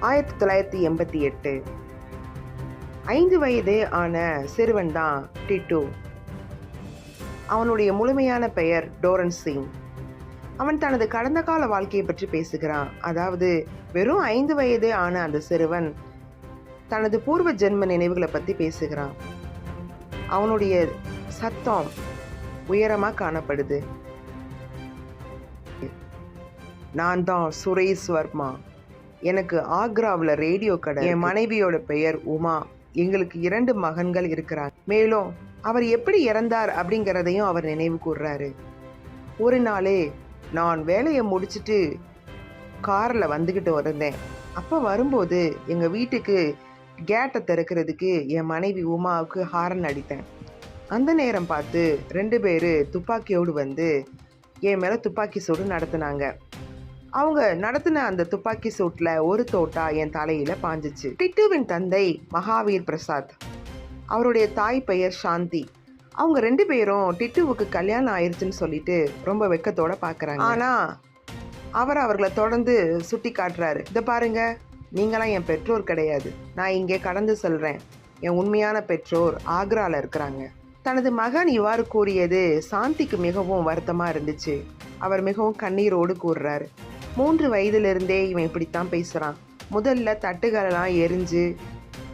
ஆயிரத்தி தொள்ளாயிரத்தி எண்பத்தி எட்டு. ஐந்து வயது ஆன சிறுவன் தான் டிட்டு. அவனுடைய முழுமையான பெயர் டோரன் சிங். அவன் தனது கடந்த கால வாழ்க்கையை பற்றி பேசுகிறான். அதாவது வெறும் ஐந்து வயது ஆன அந்த சிறுவன் தனது பூர்வ ஜென்ம நினைவுகளை பற்றி பேசுகிறான். அவனுடைய சத்தம் உயரமாக காணப்படுது. நான் தான் சுரேஷ் வர்மா எனக்கு ஆக்ராவில் ரேடியோ கடை என் மனைவியோட பெயர் உமா. எங்களுக்கு இரண்டு மகன்கள் இருக்கிறார் மேலும் அவர் எப்படி இறந்தார் அப்படிங்கிறதையும் அவர் நினைவு கூர்றாரு. ஒரு நாளே நான் வேலையை முடிச்சுட்டு காரில் வந்துக்கிட்டு இருந்தேன் அப்போ வரும்போது எங்கள் வீட்டுக்கு கேட்டை திறக்கிறதுக்கு என் மனைவி உமாவுக்கு ஹாரன் அடித்தேன். அந்த நேரம் பார்த்து ரெண்டு பேர் துப்பாக்கியோடு வந்து என் மேலே துப்பாக்கி சூடு நடத்துனாங்க. அவங்க நடத்தின அந்த துப்பாக்கி சூட்டில் ஒரு தோட்டா என் தலையில் பாஞ்சிச்சு. டிட்டுவின் தந்தை மகாவீர் பிரசாத். அவருடைய தாய் பெயர் சாந்தி. அவங்க ரெண்டு பேரும் டிட்டுவுக்கு கல்யாணம் ஆயிடுச்சுன்னு சொல்லிட்டு ரொம்ப வெக்கத்தோட பார்க்குறாங்க ஆனால் அவர் அவர்களை தொடர்ந்து சுட்டி காட்டுறாரு. இதை பாருங்க நீங்களாம் என் பெற்றோர் கிடையாது. நான் இங்கே கடந்து சொல்கிறேன் என் உண்மையான பெற்றோர் ஆக்ரால இருக்கிறாங்க. தனது மகன் இவ்வாறு கூறியது சாந்திக்கு மிகவும் வருத்தமாக இருந்துச்சு. அவர் மிகவும் கண்ணீரோடு கூறுறாரு. மூன்று வயதிலிருந்தே இவன் இப்படித்தான் பேசுகிறான் முதல்ல தட்டுகளெல்லாம் எரிஞ்சு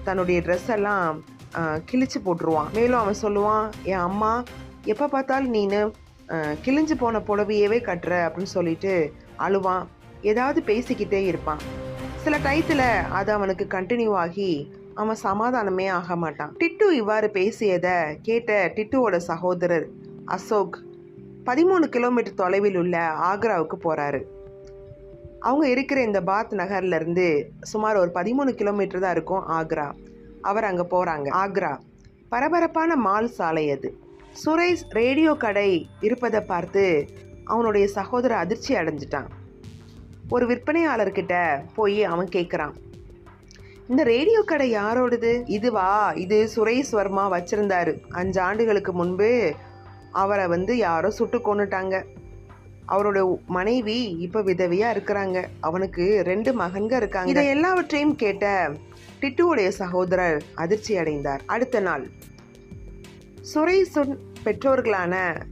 தன்னுடைய ட்ரெஸ் எல்லாம் கிழிச்சு போட்டுருவான். மேலும் அவன் சொல்லுவான் என் அம்மா எப்போ பார்த்தாலும் நீனு கிழிஞ்சு போன புடவையவே கட்டுற அப்படின்னு சொல்லிட்டு அழுவான். ஏதாவது பேசிக்கிட்டே இருப்பான். சில டயத்தில் அது அவனுக்கு கண்டினியூ ஆகி அவன் சமாதானமே ஆக மாட்டான். டிட்டு இவ்வாறு பேசியதை கேட்ட டிட்டுவோட சகோதரர் அசோக் பதிமூணு கிலோமீட்டர் தொலைவில் உள்ள ஆக்ராவுக்கு போகிறாரு அவங்க இருக்கிற இந்த பாத் நகர்லேருந்து சுமார் ஒரு பதிமூணு கிலோமீட்டர் தான் இருக்கும் ஆக்ரா. அவர் அங்கே போகிறாங்க ஆக்ரா. பரபரப்பான மால் சாலை அது. சுரேஷ் ரேடியோ கடை இருப்பதை பார்த்து அவனுடைய சகோதரர் அதிர்ச்சி அடைஞ்சிட்டான். ஒரு விற்பனையாளர்கிட்ட போய் அவன் கேட்குறான் இந்த ரேடியோ கடை யாரோடது? இதுவா? இது சுரேஷ் வர்மா வச்சுருந்தாரு. அஞ்சு ஆண்டுகளுக்கு முன்பு அவரை வந்து யாரோ சுட்டு கொண்டுட்டாங்க அவரோட மனைவி இப்ப விதவையா இருக்கிறாங்க. அவனுக்கு ரெண்டு மகன்க இருக்காங்க. இதை எல்லாவற்றையும் கேட்ட டிட்டுவுடைய சகோதரர் அதிர்ச்சி அடைந்தார். அடுத்த நாள் சுரேசுன் பெற்றோர்களான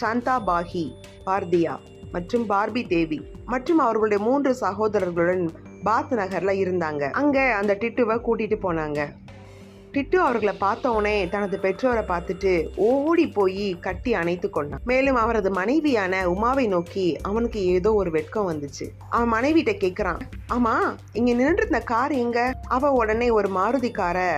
சாந்தா பாகி பார்தியா மற்றும் பார்பி தேவி மற்றும் அவர்களுடைய மூன்று சகோதரர்களுடன் பாத் நகர்ல இருந்தாங்க. அங்க அந்த டிட்டுவை கூட்டிட்டு போனாங்க. டிட்டு அவர்களை பார்த்த உடனே தனது பெற்றோரை பார்த்துட்டு ஓடி போய் கட்டி அணைத்து கொண்டான். மேலும் அவரது மனைவியான உமாவை நோக்கி அவனுக்கு ஏதோ ஒரு வெட்கம் வந்துச்சு. அவன் மனைவிட்ட கேக்குறான் ஆமா இங்க நின்று இருந்த கார் எங்க? அவ உடனே ஒரு மாருதி காரை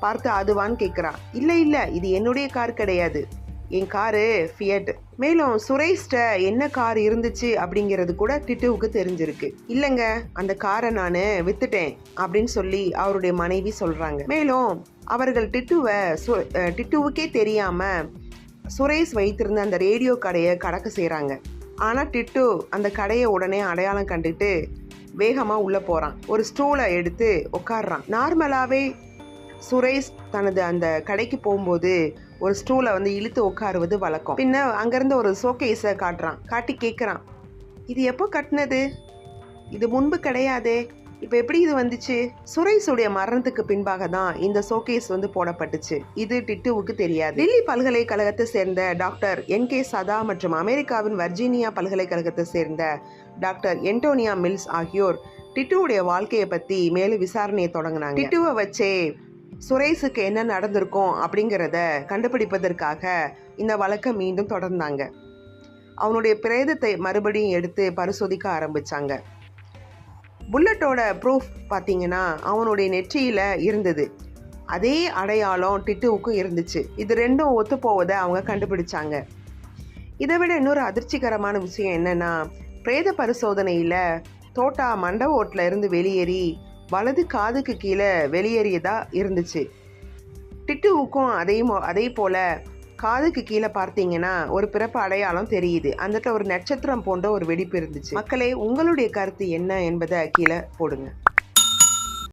பார்த்து அதுவான்னு கேட்குறான் இல்ல இல்ல இது என்னுடைய கார் கிடையாது. என் காரு ஃபியட். மேலும் சுரேஷ்ட என்ன கார் இருந்துச்சு? அப்படிங்கிறது கூட டிட்டுவுக்கு தெரிஞ்சிருக்கு. இல்லைங்க அந்த காரை நான் வித்துட்டேன் அப்படின்னு சொல்லி அவருடைய மனைவி சொல்றாங்க. மேலும் அவர்கள் டிட்டுவை சு- டிட்டுவுக்கே தெரியாமல் சுரேஷ் வைத்திருந்த அந்த ரேடியோ கடையை கடக்க செய்கிறாங்க ஆனால் டிட்டு அந்த கடையை உடனே அடையாளம் கண்டுட்டு வேகமாக உள்ளே போகிறான் ஒரு ஸ்டூலை எடுத்து உட்காடுறான் நார்மலாகவே சுரேஷ் தனது அந்த கடைக்கு போகும்போது ஒரு ஸ்டூலை வந்து இழுத்து உட்காருவது வழக்கம். பின்ன அங்கேருந்து ஒரு ஷோகேஸை காட்டுறான். காட்டி கேட்குறான் இது எப்போ கட்டினது? இது முன்பு கிடையாதே. இப்போ எப்படி இது வந்துச்சு? சுரேஷுடைய மரணத்துக்கு பின்பாக தான் இந்த ஷோகேஸ் வந்து போடப்பட்டுச்சு. இது டிட்டுவுக்கு தெரியாது. டெல்லி பல்கலைக்கழகத்தை சேர்ந்த டாக்டர் என் கே சதா மற்றும் அமெரிக்காவின் வர்ஜீனியா பல்கலைக்கழகத்தை சேர்ந்த டாக்டர் என்டோனியா மில்ஸ் ஆகியோர் டிட்டுவுடைய வாழ்க்கையை பத்தி மேலும் விசாரணையை தொடங்கினாங்க. டிட்டுவை வச்சே சுரேஷுக்கு என்ன நடந்திருக்கும் அப்படிங்கிறத கண்டுபிடிப்பதற்காக இந்த வழக்கை மீண்டும் தொடர்ந்தாங்க. அவனுடைய பிரேதத்தை மறுபடியும் எடுத்து பரிசோதிக்க ஆரம்பித்தாங்க புல்லட்டோட ப்ரூஃப் பார்த்தீங்கன்னா அவனுடைய நெற்றியில் இருந்தது. அதே அடையாளம் டிட்டுவுக்கும் இருந்துச்சு. இது ரெண்டும் ஒத்துப்போவதை அவங்க கண்டுபிடிச்சாங்க. இதை விட இன்னொரு அதிர்ச்சிகரமான விஷயம் என்னென்னா பிரேத பரிசோதனையில் தோட்டா மண்டப ஓட்டில் இருந்து வெளியேறி வலது காதுக்கு கீழே வெளியேறியதாக இருந்துச்சு. டிட்டுவுக்கும் அதே அதே போல் காதுக்கு கீழே பார்த்தீங்கன்னா ஒரு பிறப்பு அடையாளம் தெரியுது. அந்த இடத்துல ஒரு நட்சத்திரம் போன்ற ஒரு வெடிப்பு இருந்துச்சு. மக்களே உங்களுடைய கருத்து என்ன என்பதை கீழே போடுங்க.